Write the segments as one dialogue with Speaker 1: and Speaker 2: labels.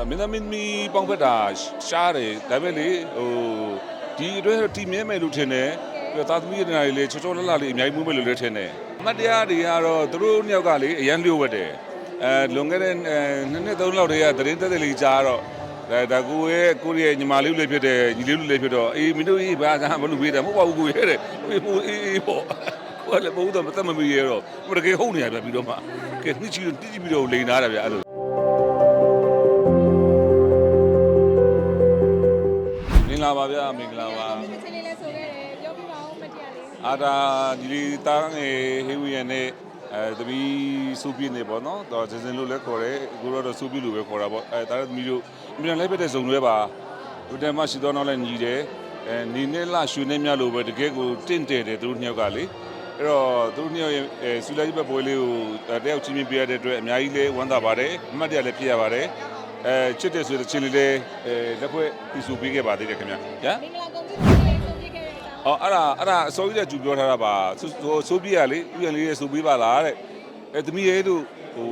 Speaker 1: ဒါမင်းသမီးမီပေါင်းဖက်တာရှားတယ်ဒါပေမဲ့လေဟိုဒီအတွဲတီမြဲမယ်လို့ထင်တယ်ပြီးတော့သာသမီရတနာတွေလေချောချောလလလေးအများကြီးမှုမယ်လို့လည်းထင်တယ်အမတ်တရားတွေကတော့သူတို့နှစ်ယောက်ကလေအရန်လျှို့ဝတ်တယ်အဲလွန်ခဲ့တဲ့အဲနှစ်နှစ်သုံးလောက်တည်းကသတင်းသက်သက်လေးကြားတော့ဒါဒါကိုရဲ့ကိုရဲ့ညီမလေးလေးဖြစ်တယ်ညီလေးလေးလေးဖြစ်တော့အေးမင်းတို့အေးဘာသာမလို့ပေးတယ်မဟုတ်ပါဘူးကိုရဲ့တဲ့အေးဟိုအေးအေးပေါ့ကိုကလည်းဘုံတော့မသက်မမီရတော့ဟိုတကယ်ဟုတ်နေရပြပြီးတော့မှကဲနှစ်ချီတိတိပြီးတော့လိန်ထားတာဗျအဲ့လို မင်္ဂလာပါဗျာမင်္ဂလာပါ
Speaker 2: ဒီချင်းလေးလဲဆိုခဲ့တယ်ပြောပြပါဦးမတရားလေး
Speaker 1: အာတာဒီလီတာငယ်ဟေးဝီယန်နဲ့အဲသမီးစူပီနေပေါ့နော်တော့စင်စင်လို့လည်းခေါ်တယ်အခုတော့စူပီလို့ပဲခေါ်တာပေါ့အဲတာသမီးတို့အမြန်လိုက်ပဲတဲ့ဇုံတွေပါဟိုတည်းမှရှိတော့တော့လည်းညီတယ်အဲနေနဲ့လှရွှေနဲ့မြလို့ပဲတကယ်ကိုတင့်တယ်တယ်သူတို့နှစ်ယောက်ကလေအဲ့တော့သူတို့နှစ်ယောက်ရဲ့အဲဆူလိုက်ဘက်ပွဲလေးကိုတယောက်ချင်းချင်းပြရတဲ့အတွက်အများကြီးလေးဝမ်းသာပါတယ်အမှတ်တရလည်းဖြစ်ရပါတယ် အဲချစ်တယ်ဆိုတဲ့ချင်းလေးလေးအဲလက်ဖွဲ့ပြီးစုပေးခဲ့ပါသေးတယ်ခင်ဗျာညာ
Speaker 2: မင်္ဂလာကုန်ပြီချင်းလေးဆိုပြခဲ့တဲ့အကြောင်း
Speaker 1: အော်အဲ့ဒါအဲ့ဒါအစိုးရကကြူပြောထားတာပါဆိုဆိုပြရလေဥယျာဉ်လေးရေဆိုပေးပါလားတဲ့အဲသမီးရဲ့တို့ဟို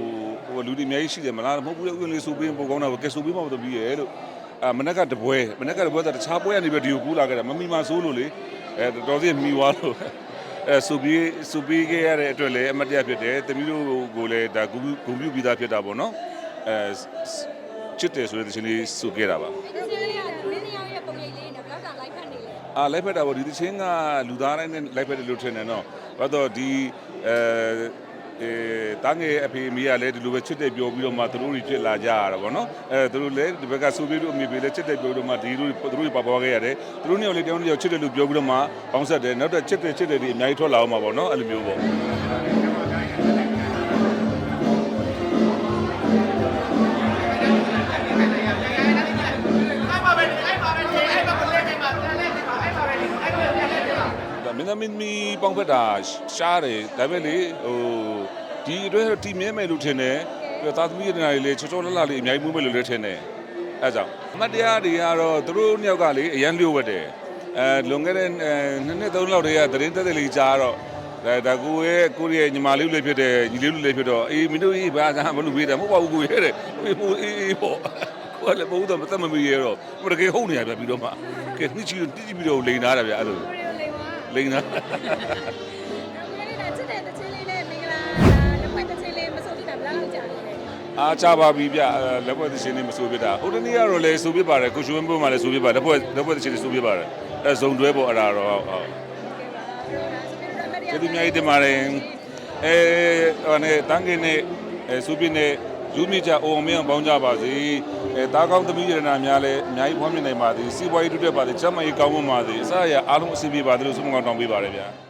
Speaker 1: ဟိုလူတွေအများကြီးရှိတယ်မလားမဟုတ်ဘူးလေဥယျာဉ်လေးဆိုပေးပို့ကောင်းတာပဲကဲဆိုပေးပါမသမီးရဲ့လို့အာမနက်ကတပွဲမနက်ကတပွဲဆိုတခြားပွဲကနေပဲဒီကိုကူးလာခဲ့တာမမီမဆိုးလို့လေအဲတော်စီမိသွားလို့အဲဆိုပြီးဆိုပြီးခဲ့ရတဲ့အတွက်လည်းအမတ်တရဖြစ်တယ်သမီးတို့ကိုလည်းဒါဂုဏ်ဂုဏ်ပြုပြီးသားဖြစ်တာပေါ့နော်အဲ ချစ်တယ်ဆိုတဲ့တခြင်းလေးဆိုခဲ့တာပါ
Speaker 2: ဒီချင်းလေးကမင်းယောက်ရဲ့ပုံရိပ်လေးနဲ့ဘယ်တော့လိုက်ဖက်နေလဲ
Speaker 1: အာလိုက်ဖက်တာပေါ့ဒီသချင်းကလူသားတိုင်းနဲ့လိုက်ဖက်တယ်လို့ထင်တယ်နော်ဘာတော့ဒီအဲအဲတာငယ်အဖေအမေကလည်းဒီလိုပဲချစ်တဲ့ပြောပြီးတော့မှသူတို့တွေဖြစ်လာကြရတာပေါ့နော်အဲသူတို့လည်းဒီဘက်ကဆိုပြီးတော့အမေပေလည်းချစ်တဲ့ပြောပြီးတော့မှဒီလိုသူတို့တွေပါပွားခဲ့ရတယ်သူတို့နှစ်ယောက်လည်းတောင်းတယောက်ချစ်တယ်လို့ပြောပြီးတော့မှပေါင်းဆက်တယ်နောက်တော့ချစ်တယ်ချစ်တယ်ဒီအများကြီးထွက်လာအောင်ပါပေါ့နော်အဲ့လိုမျိုးပေါ့ မင်းသမီးမီပေါင်းဖက်တာရှားတယ်ဒါပေမဲ့လေဟိုဒီအတွဲတီမြဲမယ်လို့ထင်တယ်ပြီးတော့သာသမီရတနာတွေလေချောချောလလလေးအများကြီးမှုမယ်လို့လည်းထင်တယ်အဲကြောင့်အမတ်တရားတွေကတော့သူတို့နှစ်ယောက်ကလေအရန်လျှို့ဝတ်တယ်အဲလွန်ခဲ့တဲ့အဲနှစ်နှစ်သုံးလောက်တည်းကသတင်းသက်သက်လေးကြားတော့ဒါဒါကိုရဲ့ကိုရဲ့ညီမလေးလေးဖြစ်တယ်ညီလေးလေးဖြစ်တော့အေးမင်းတို့အေးဘာသာမလို့ပေးတယ်မဟုတ်ပါဘူးကိုရဲ့တဲ့အေးဟိုအေးအေးပေါ့ကိုကလည်းဘုံတော့မသက်မမီရတော့ဟိုတကယ်ဟုတ်နေရပြပြီးတော့မှကဲနှစ်ချီတိတိပြီးတော့လိန်ထားတာဗျအဲ့လို
Speaker 2: ကိုရီယို လေးပါ
Speaker 1: လိန်တာ
Speaker 2: ကိုရီယိုချစ်တဲ့ချင်းလေးနဲ့မင်္ဂလာလက်ဖွဲ့ချင်းလေးမဆိုပြတာဘယ်လောက်ကြာလဲ
Speaker 1: အားချပါပြီဗျအဲလက်ပွဲသရှင်နေမဆိုပြတာဟိုတနေ့ကတော့လည်းဆိုပြပါတယ်ကိုရွှေဘုံမှာလည်းဆိုပြပါလက်ပွဲလက်ပွဲသရှင်နေဆိုပြပါတယ်အဲဇုံတွဲပေါ့အဲ့ဒါတော့ဟုတ်ဟုတ်ကျေးဇူးအများကြီးတင်ပါတယ်အဲဟိုနဲ့တန်းကင်းနဲ့အဲစူပြင်းနဲ့လူမိကြအောင်မင်းအောင်ပေါင်းကြပါစေ အဲတားကောင်းသမီးရတနာများလည်းအများကြီးဖွင့်မြင်နိုင်ပါသည်စီးပွားရေးတိုးတက်ပါသည်ချမ်းမရေးကောင်းမွန်ပါသည်အစအရာအားလုံးအဆင်ပြေပါသည်လို့ဆုမကောင်းတောင်းပေးပါတယ်ဗျာ